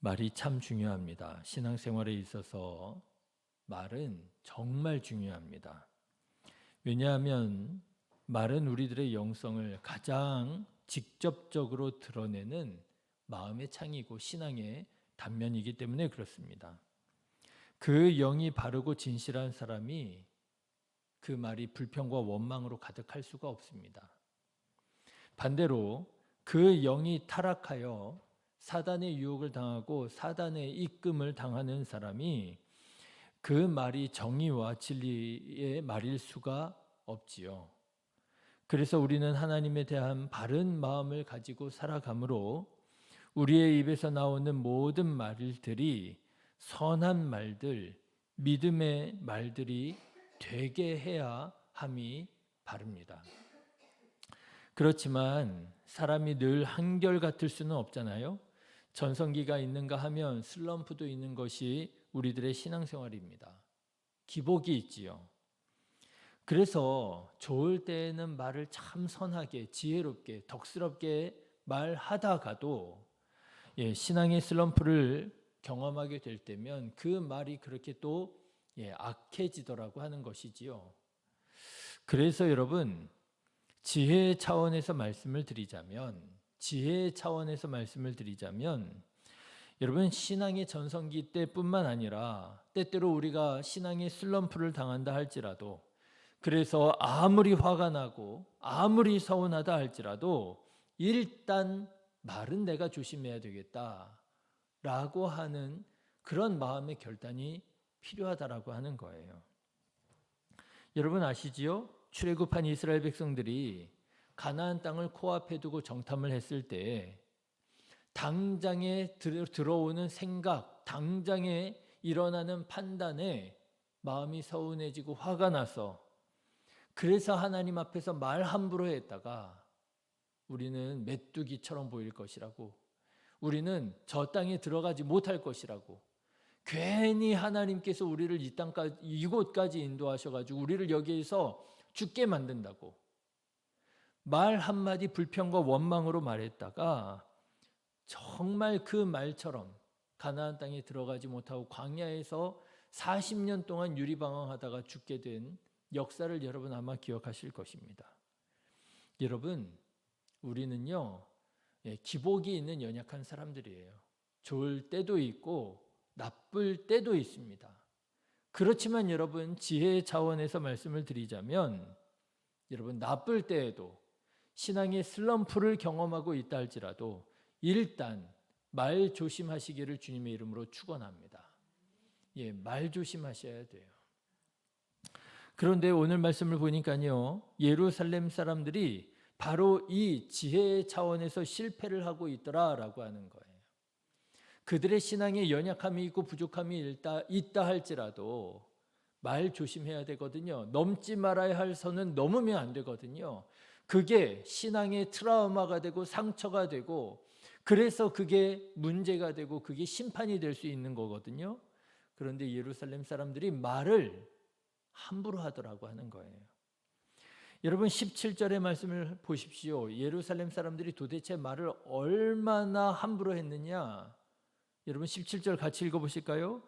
말이 참 중요합니다. 신앙생활에 있어서 말은 정말 중요합니다. 왜냐하면 말은 우리들의 영성을 가장 직접적으로 드러내는 마음의 창이고 신앙의 단면이기 때문에 그렇습니다. 그 영이 바르고 진실한 사람이 그 말이 불평과 원망으로 가득할 수가 없습니다. 반대로 그 영이 타락하여 사단의 유혹을 당하고 사단의 입금을 당하는 사람이 그 말이 정의와 진리의 말일 수가 없지요. 그래서 우리는 하나님에 대한 바른 마음을 가지고 살아가므로 우리의 입에서 나오는 모든 말들이 선한 말들, 믿음의 말들이 되게 해야 함이 바릅니다. 그렇지만 사람이 늘 한결 같을 수는 없잖아요. 전성기가 있는가 하면 슬럼프도 있는 것이 우리들의 신앙생활입니다. 기복이 있지요. 그래서 좋을 때에는 말을 참 선하게, 지혜롭게, 덕스럽게 말하다가도 예, 신앙의 슬럼프를 경험하게 될 때면 그 말이 그렇게 또 예, 악해지더라고 하는 것이지요. 그래서 여러분 지혜 차원에서 말씀을 드리자면 지혜 차원에서 말씀을 드리자면 여러분 신앙의 전성기 때뿐만 아니라 때때로 우리가 신앙의 슬럼프를 당한다 할지라도 그래서 아무리 화가 나고 아무리 서운하다 할지라도 일단 말은 내가 조심해야 되겠다 라고 하는 그런 마음의 결단이 필요하다라고 하는 거예요. 여러분 아시지요? 출애굽한 이스라엘 백성들이 가나안 땅을 코앞에 두고 정탐을 했을 때 당장에 들어오는 생각, 당장에 일어나는 판단에 마음이 서운해지고 화가 나서 그래서 하나님 앞에서 말 함부로 했다가 우리는 메뚜기처럼 보일 것이라고 우리는 저 땅에 들어가지 못할 것이라고 괜히 하나님께서 우리를 이 땅까지 이곳까지 인도하셔 가지고 우리를 여기에서 죽게 만든다고 말 한마디 불평과 원망으로 말했다가 정말 그 말처럼 가나안 땅에 들어가지 못하고 광야에서 40년 동안 유리방황하다가 죽게 된 역사를 여러분 아마 기억하실 것입니다. 여러분 우리는요 예, 기복이 있는 연약한 사람들이에요. 좋을 때도 있고 나쁠 때도 있습니다. 그렇지만 여러분 지혜 차원에서 말씀을 드리자면 여러분 나쁠 때에도 신앙의 슬럼프를 경험하고 있다 할지라도 일단 말 조심하시기를 주님의 이름으로 축원합니다. 예, 말 조심하셔야 돼요. 그런데 오늘 말씀을 보니까요. 예루살렘 사람들이 바로 이 지혜 차원에서 실패를 하고 있더라라고 하는 거예요. 그들의 신앙에 연약함이 있고 부족함이 있다, 있다 할지라도 말 조심해야 되거든요. 넘지 말아야 할 선은 넘으면 안 되거든요. 그게 신앙의 트라우마가 되고 상처가 되고 그래서 그게 문제가 되고 그게 심판이 될 수 있는 거거든요. 그런데 예루살렘 사람들이 말을 함부로 하더라고 하는 거예요. 여러분 17절의 말씀을 보십시오. 예루살렘 사람들이 도대체 말을 얼마나 함부로 했느냐? 여러분 17절 같이 읽어 보실까요?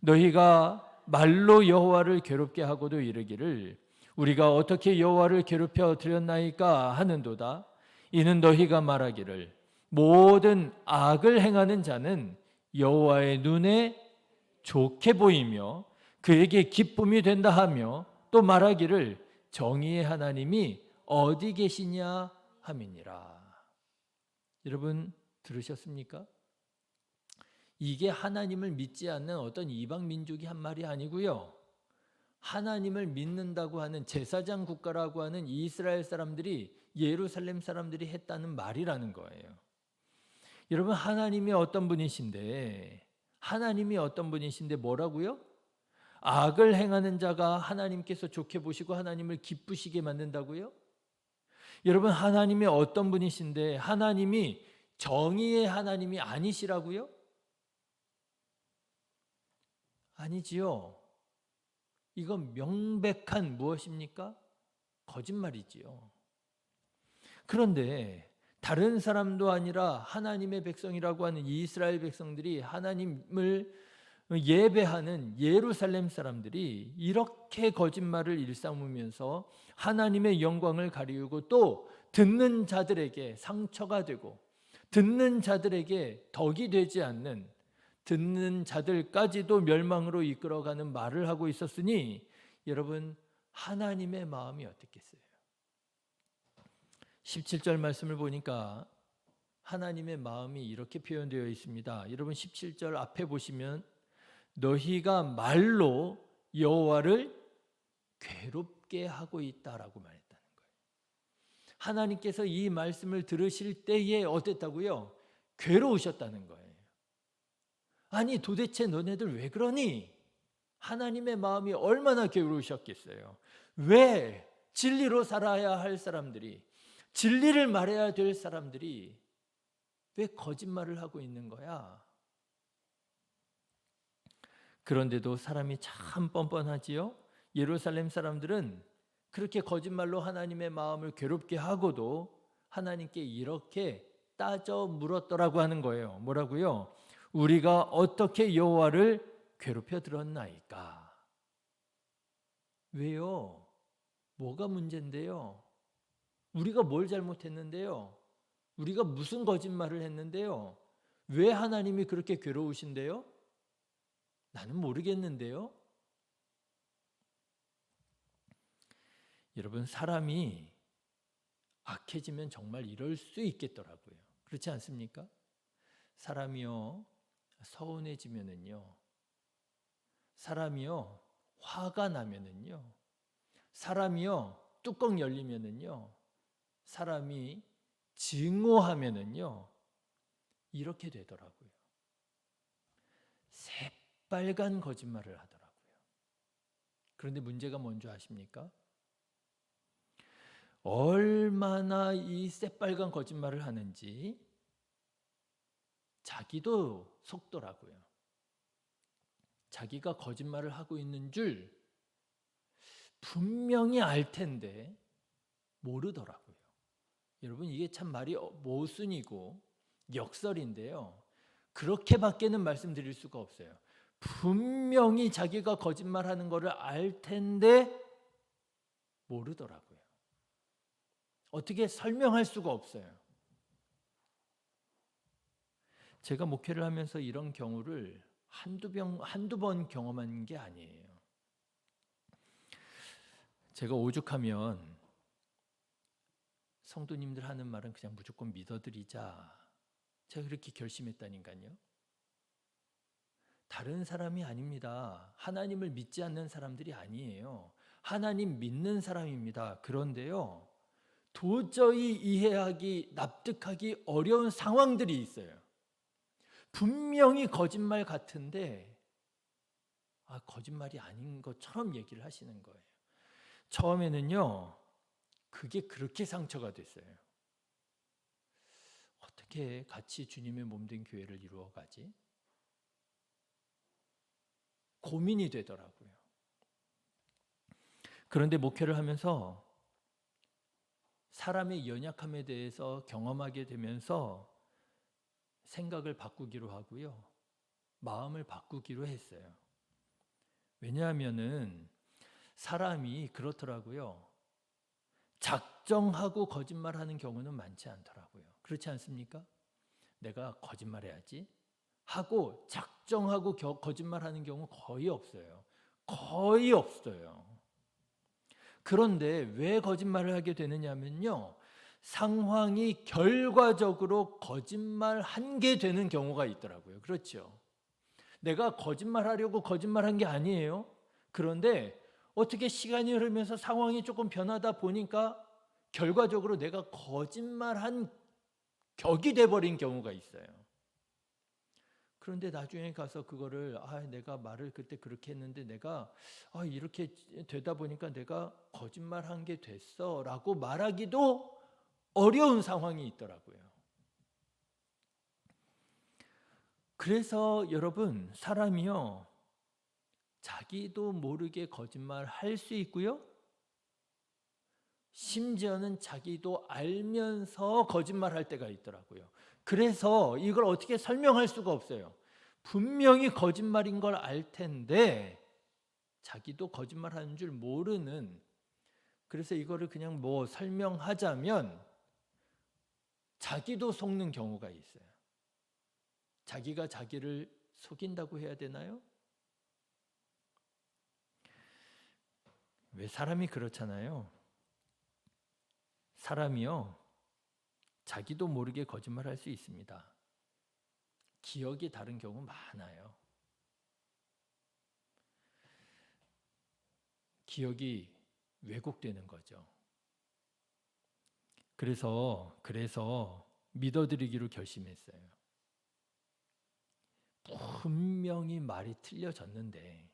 너희가 말로 여호와를 괴롭게 하고도 이르기를 우리가 어떻게 여호와를 괴롭혀 드렸나이까 하는도다. 이는 너희가 말하기를 모든 악을 행하는 자는 여호와의 눈에 좋게 보이며 그에게 기쁨이 된다 하며 또 말하기를 정의의 하나님이 어디 계시냐 함이니라. 여러분 들으셨습니까? 이게 하나님을 믿지 않는 어떤 이방 민족이 한 말이 아니고요. 하나님을 믿는다고 하는 제사장 국가라고 하는 이스라엘 사람들이 예루살렘 사람들이 했다는 말이라는 거예요. 여러분 하나님이 어떤 분이신데 하나님이 어떤 분이신데 뭐라고요? 악을 행하는 자가 하나님께서 좋게 보시고 하나님을 기쁘시게 만든다고요? 여러분 하나님이 어떤 분이신데 하나님이 정의의 하나님이 아니시라고요? 아니지요. 이건 명백한 무엇입니까? 거짓말이지요. 그런데 다른 사람도 아니라 하나님의 백성이라고 하는 이스라엘 백성들이 하나님을 예배하는 예루살렘 사람들이 이렇게 거짓말을 일삼으면서 하나님의 영광을 가리우고 또 듣는 자들에게 상처가 되고 듣는 자들에게 덕이 되지 않는 듣는 자들까지도 멸망으로 이끌어가는 말을 하고 있었으니 여러분 하나님의 마음이 어떻겠어요? 17절 말씀을 보니까 하나님의 마음이 이렇게 표현되어 있습니다. 여러분 17절 앞에 보시면 너희가 말로 여호와를 괴롭게 하고 있다라고 말했다는 거예요. 하나님께서 이 말씀을 들으실 때에 어땠다고요? 괴로우셨다는 거예요. 아니 도대체 너네들 왜 그러니? 하나님의 마음이 얼마나 괴로우셨겠어요. 왜 진리로 살아야 할 사람들이 진리를 말해야 될 사람들이 왜 거짓말을 하고 있는 거야? 그런데도 사람이 참 뻔뻔하지요. 예루살렘 사람들은 그렇게 거짓말로 하나님의 마음을 괴롭게 하고도 하나님께 이렇게 따져 물었더라고 하는 거예요. 뭐라고요? 우리가 어떻게 여호와를 괴롭혀 들었나이까? 왜요? 뭐가 문제인데요? 우리가 뭘 잘못했는데요? 우리가 무슨 거짓말을 했는데요? 왜 하나님이 그렇게 괴로우신데요? 나는 모르겠는데요. 여러분 사람이 악해지면 정말 이럴 수 있겠더라고요. 그렇지 않습니까? 사람이요 서운해지면은요 사람이요 화가 나면은요 사람이요 뚜껑 열리면은요 사람이 증오하면은요 이렇게 되더라고요. 새빨간 거짓말을 하더라고요. 그런데 문제가 뭔지 아십니까? 얼마나 이 새빨간 거짓말을 하는지 자기도 속더라고요. 자기가 거짓말을 하고 있는 줄 분명히 알 텐데 모르더라고요. 여러분 이게 참 말이 모순이고 역설인데요. 그렇게밖에는 말씀드릴 수가 없어요. 분명히 자기가 거짓말하는 것을 알 텐데 모르더라고요. 어떻게 설명할 수가 없어요. 제가 목회를 하면서 이런 경우를 한두 병 한두 번 경험한 게 아니에요. 제가 오죽하면 성도님들 하는 말은 그냥 무조건 믿어드리자. 제가 그렇게 결심했다니까요. 다른 사람이 아닙니다. 하나님을 믿지 않는 사람들이 아니에요. 하나님 믿는 사람입니다. 그런데요. 도저히 이해하기, 납득하기 어려운 상황들이 있어요. 분명히 거짓말 같은데, 아, 거짓말이 아닌 것처럼 얘기를 하시는 거예요. 처음에는요, 그게 그렇게 상처가 됐어요. 어떻게 같이 주님의 몸된 교회를 이루어가지? 고민이 되더라고요. 그런데 목회를 하면서 사람의 연약함에 대해서 경험하게 되면서 생각을 바꾸기로 하고요. 마음을 바꾸기로 했어요. 왜냐하면은 사람이 그렇더라고요. 작정하고 거짓말하는 경우는 많지 않더라고요. 그렇지 않습니까? 내가 거짓말해야지 하고 작정하고 거짓말하는 경우 거의 없어요. 거의 없어요. 그런데 왜 거짓말을 하게 되느냐면요. 상황이 결과적으로 거짓말 한 게 되는 경우가 있더라고요. 그렇죠. 내가 거짓말하려고 거짓말한 게 아니에요. 그런데 어떻게 시간이 흐르면서 상황이 조금 변하다 보니까 결과적으로 내가 거짓말한 격이 돼버린 경우가 있어요. 그런데 나중에 가서 그거를 아 내가 말을 그때 그렇게 했는데 내가 아 이렇게 되다 보니까 내가 거짓말한 게 됐어라고 말하기도 어려운 상황이 있더라고요. 그래서 여러분 사람이요 자기도 모르게 거짓말 할 수 있고요. 심지어는 자기도 알면서 거짓말 할 때가 있더라고요. 그래서 이걸 어떻게 설명할 수가 없어요. 분명히 거짓말인 걸 알 텐데 자기도 거짓말 하는 줄 모르는 그래서 이거를 그냥 뭐 설명하자면 자기도 속는 경우가 있어요. 자기가 자기를 속인다고 해야 되나요? 왜 사람이 그렇잖아요. 사람이요. 자기도 모르게 거짓말할 수 있습니다. 기억이 다른 경우 많아요. 기억이 왜곡되는 거죠. 그래서 그래서 믿어드리기로 결심했어요. 분명히 말이 틀려졌는데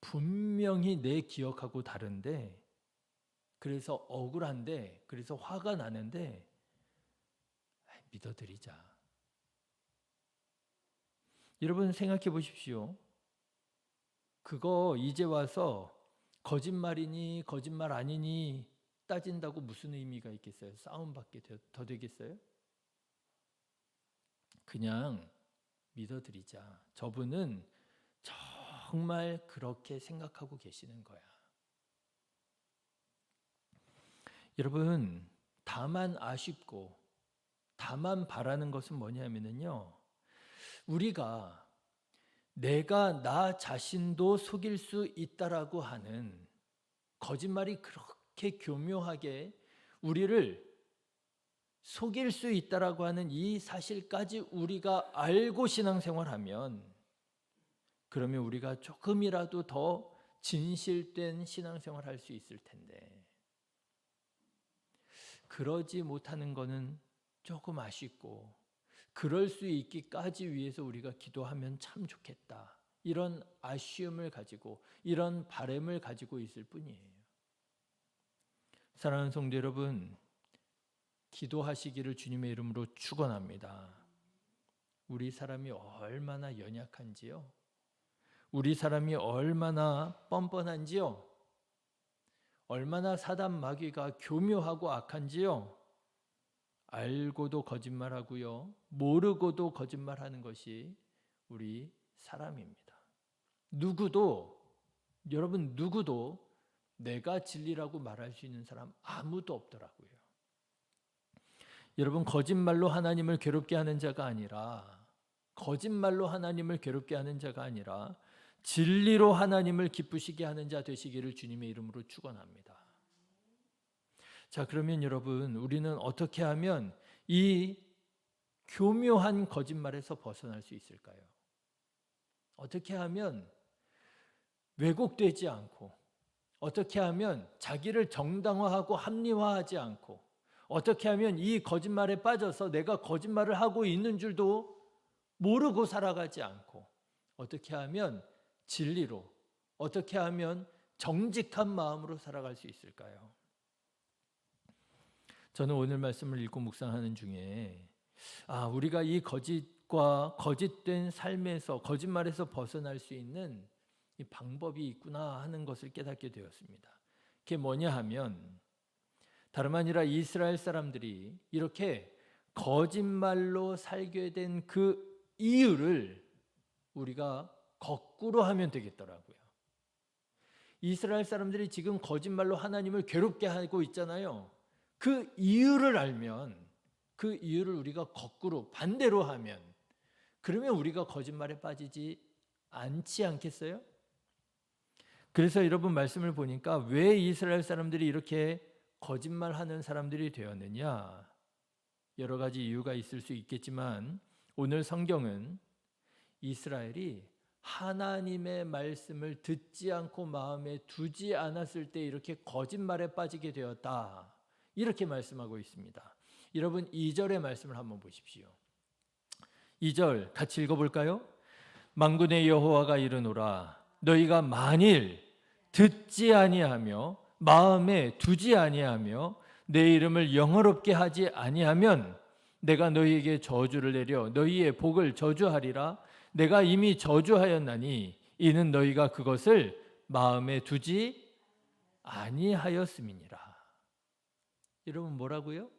분명히 내 기억하고 다른데 그래서 억울한데 그래서 화가 나는데 믿어드리자. 여러분 생각해 보십시오. 그거 이제 와서 거짓말이니 거짓말 아니니 따진다고 무슨 의미가 있겠어요? 싸움밖에 더- 더 되겠어요? 그냥 믿어드리자. 저분은 정말 그렇게 생각하고 계시는 거야. 여러분, 다만 아쉽고 다만 바라는 것은 뭐냐면은요. 우리가 내가 나 자신도 속일 수 있다라고 하는 거짓말이 그렇게 교묘하게 우리를 속일 수 있다라고 하는 이 사실까지 우리가 알고 신앙생활하면 그러면 우리가 조금이라도 더 진실된 신앙생활 할 수 있을 텐데 그러지 못하는 것은 조금 아쉽고 그럴 수 있기까지 위해서 우리가 기도하면 참 좋겠다. 이런 아쉬움을 가지고 이런 바램을 가지고 있을 뿐이에요. 사랑하는 성도 여러분, 기도하시기를 주님의 이름으로 축원합니다. 우리 사람이 얼마나 연약한지요. 우리 사람이 얼마나 뻔뻔한지요. 얼마나 사단 마귀가 교묘하고 악한지요. 알고도 거짓말하고요. 모르고도 거짓말하는 것이 우리 사람입니다. 누구도 여러분 누구도 내가 진리라고 말할 수 있는 사람 아무도 없더라고요. 여러분 거짓말로 하나님을 괴롭게 하는 자가 아니라 거짓말로 하나님을 괴롭게 하는 자가 아니라 진리로 하나님을 기쁘시게 하는 자 되시기를 주님의 이름으로 축원합니다. 자, 그러면 여러분, 우리는 어떻게 하면 이 교묘한 거짓말에서 벗어날 수 있을까요? 어떻게 하면 왜곡되지 않고, 어떻게 하면 자기를 정당화하고 합리화하지 않고, 어떻게 하면 이 거짓말에 빠져서 내가 거짓말을 하고 있는 줄도 모르고 살아가지 않고, 어떻게 하면 진리로, 어떻게 하면 정직한 마음으로 살아갈 수 있을까요? 저는 오늘 말씀을 읽고 묵상하는 중에 아, 우리가 이 거짓과 거짓된 삶에서 거짓말에서 벗어날 수 있는 이 방법이 있구나 하는 것을 깨닫게 되었습니다. 그게 뭐냐 하면 다름 아니라 이스라엘 사람들이 이렇게 거짓말로 살게 된 그 이유를 우리가 거꾸로 하면 되겠더라고요. 이스라엘 사람들이 지금 거짓말로 하나님을 괴롭게 하고 있잖아요. 그 이유를 알면 그 이유를 우리가 거꾸로 반대로 하면 그러면 우리가 거짓말에 빠지지 않지 않겠어요? 그래서 여러분 말씀을 보니까 왜 이스라엘 사람들이 이렇게 거짓말하는 사람들이 되었느냐? 여러 가지 이유가 있을 수 있겠지만 오늘 성경은 이스라엘이 하나님의 말씀을 듣지 않고 마음에 두지 않았을 때 이렇게 거짓말에 빠지게 되었다. 이렇게 말씀하고 있습니다. 여러분 2절의 말씀을 한번 보십시오. 2절 같이 읽어 볼까요? 만군의 여호와가 이르노라 너희가 만일 듣지 아니하며 마음에 두지 아니하며 내 이름을 영어롭게 하지 아니하면 내가 너희에게 저주를 내려 너희의 복을 저주하리라 내가 이미 저주하였나니 이는 너희가 그것을 마음에 두지 아니하였음이니라. 여러분 뭐라고요?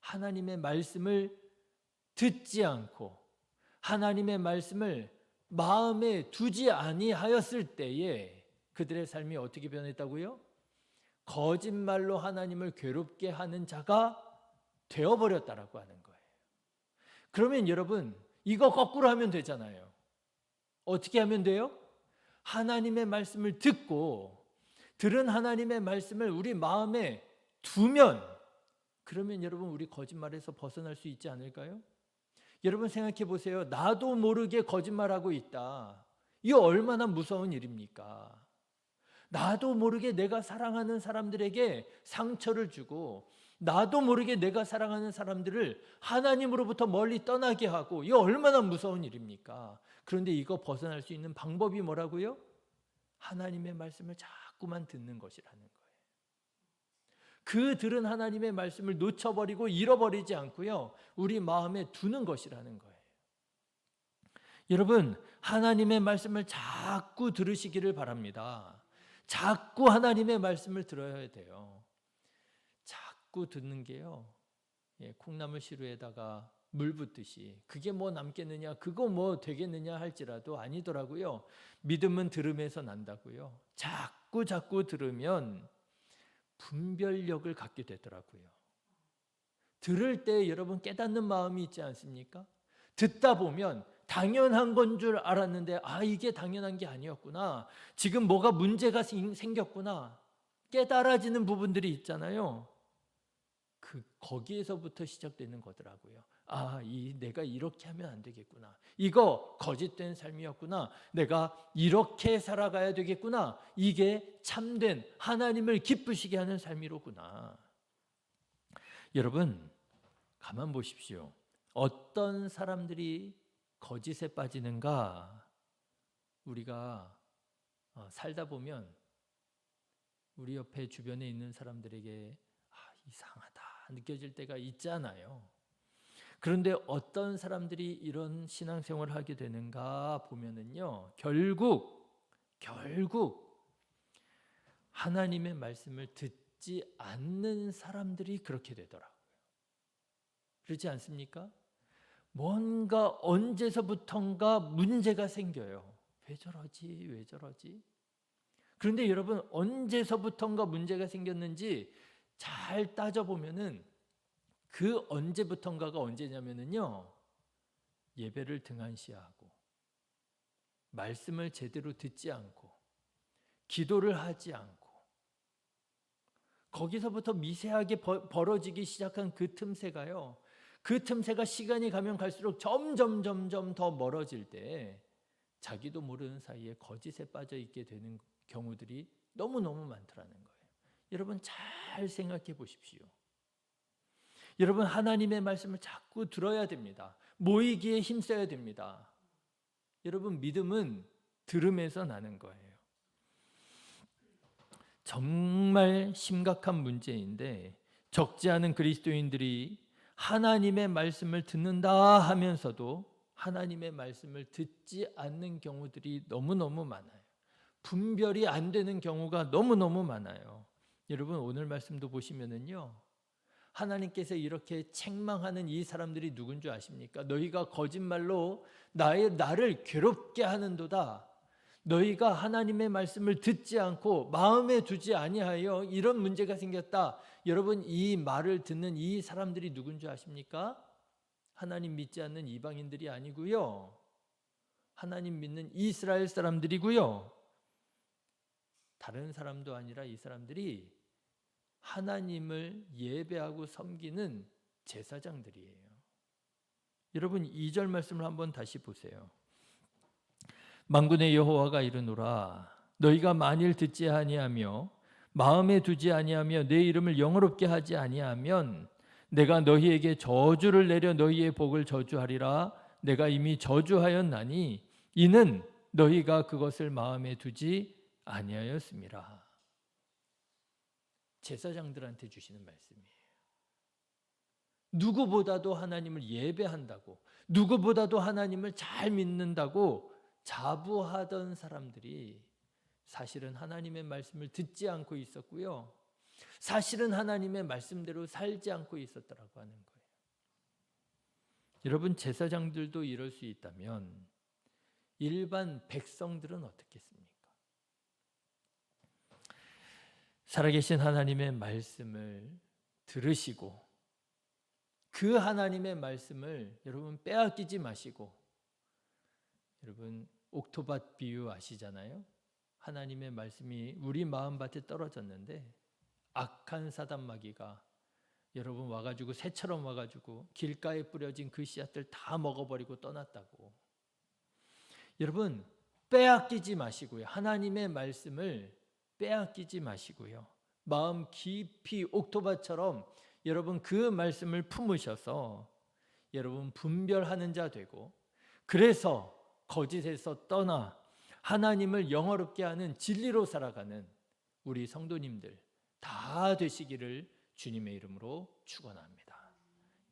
하나님의 말씀을 듣지 않고 하나님의 말씀을 마음에 두지 아니하였을 때에 그들의 삶이 어떻게 변했다고요? 거짓말로 하나님을 괴롭게 하는 자가 되어버렸다라고 하는 거예요. 그러면 여러분 이거 거꾸로 하면 되잖아요. 어떻게 하면 돼요? 하나님의 말씀을 듣고 들은 하나님의 말씀을 우리 마음에 두면 그러면 여러분 우리 거짓말에서 벗어날 수 있지 않을까요? 여러분 생각해 보세요. 나도 모르게 거짓말하고 있다. 이거 얼마나 무서운 일입니까? 나도 모르게 내가 사랑하는 사람들에게 상처를 주고 나도 모르게 내가 사랑하는 사람들을 하나님으로부터 멀리 떠나게 하고 이거 얼마나 무서운 일입니까? 그런데 이거 벗어날 수 있는 방법이 뭐라고요? 하나님의 말씀을 자꾸만 듣는 것이라는. 그 들은 하나님의 말씀을 놓쳐버리고 잃어버리지 않고요. 우리 마음에 두는 것이라는 거예요. 여러분, 하나님의 말씀을 자꾸 들으시기를 바랍니다. 자꾸 하나님의 말씀을 들어야 돼요. 자꾸 듣는 게요. 예, 콩나물 시루에다가 물 붓듯이 그게 뭐 남겠느냐, 그거 뭐 되겠느냐 할지라도 아니더라고요. 믿음은 들음에서 난다고요. 자꾸 자꾸 들으면 분별력을 갖게 되더라고요. 들을 때 여러분 깨닫는 마음이 있지 않습니까? 듣다 보면 당연한 건 줄 알았는데 아 이게 당연한 게 아니었구나. 지금 뭐가 문제가 생- 생겼구나. 깨달아지는 부분들이 있잖아요. 그 거기에서부터 시작되는 거더라고요. 아, 이 내가 이렇게 하면 안 되겠구나. 이거 거짓된 삶이었구나. 내가 이렇게 살아가야 되겠구나. 이게 참된 하나님을 기쁘시게 하는 삶이로구나. 여러분, 가만 보십시오. 어떤 사람들이 거짓에 빠지는가? 우리가 어, 살다 보면 우리 옆에 주변에 있는 사람들에게 아, 이상하다 느껴질 때가 있잖아요. 그런데 어떤 사람들이 이런 신앙생활을 하게 되는가 보면은요. 결국 결국 하나님의 말씀을 듣지 않는 사람들이 그렇게 되더라고요. 그렇지 않습니까? 뭔가 언제서부턴가 문제가 생겨요. 왜 저러지? 왜 저러지? 그런데 여러분 언제서부턴가 문제가 생겼는지 잘 따져보면은 그 언제부턴가가 언제냐면은요. 예배를 등한시하고 말씀을 제대로 듣지 않고 기도를 하지 않고 거기서부터 미세하게 벌- 벌어지기 시작한 그 틈새가요. 그 틈새가 시간이 가면 갈수록 점점 점점 더 멀어질 때 자기도 모르는 사이에 거짓에 빠져 있게 되는 경우들이 너무너무 많더라는 거예요. 여러분 잘 생각해 보십시오. 여러분 하나님의 말씀을 자꾸 들어야 됩니다. 모이기에 힘써야 됩니다. 여러분 믿음은 들음에서 나는 거예요. 정말 심각한 문제인데 적지 않은 그리스도인들이 하나님의 말씀을 듣는다 하면서도 하나님의 말씀을 듣지 않는 경우들이 너무너무 많아요. 분별이 안 되는 경우가 너무너무 많아요. 여러분 오늘 말씀도 보시면은요. 하나님께서 이렇게 책망하는 이 사람들이 누군 줄 아십니까? 너희가 거짓말로 나의 나를 괴롭게 하는도다. 너희가 하나님의 말씀을 듣지 않고 마음에 두지 아니하여 이런 문제가 생겼다. 여러분 이 말을 듣는 이 사람들이 누군 줄 아십니까? 하나님 믿지 않는 이방인들이 아니고요. 하나님 믿는 이스라엘 사람들이고요. 다른 사람도 아니라 이 사람들이 하나님을 예배하고 섬기는 제사장들이에요. 여러분 2절 말씀을 한번 다시 보세요. 만군의 여호와가 이르노라 너희가 만일 듣지 아니하며 마음에 두지 아니하며 내 이름을 영어롭게 하지 아니하면 내가 너희에게 저주를 내려 너희의 복을 저주하리라 내가 이미 저주하였나니 이는 너희가 그것을 마음에 두지 아니하였습니다. 제사장들한테 주시는 말씀이에요. 누구보다도 하나님을 예배한다고, 누구보다도 하나님을 잘 믿는다고 자부하던 사람들이 사실은 하나님의 말씀을 듣지 않고 있었고요. 사실은 하나님의 말씀대로 살지 않고 있었더라고 하는 거예요. 여러분 제사장들도 이럴 수 있다면 일반 백성들은 어떻겠습니까? 살아계신 하나님의 말씀을 들으시고 그 하나님의 말씀을 여러분 빼앗기지 마시고 여러분 옥토밭 비유 아시잖아요? 하나님의 말씀이 우리 마음밭에 떨어졌는데 악한 사단 마귀가 여러분 와가지고 새처럼 와가지고 길가에 뿌려진 그 씨앗들 다 먹어버리고 떠났다고. 여러분 빼앗기지 마시고요. 하나님의 말씀을 빼앗기지 마시고요. 마음 깊이 옥토밭처럼 여러분 그 말씀을 품으셔서 여러분 분별하는 자 되고 그래서 거짓에서 떠나 하나님을 영어롭게 하는 진리로 살아가는 우리 성도님들 다 되시기를 주님의 이름으로 축원합니다.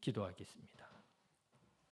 기도하겠습니다.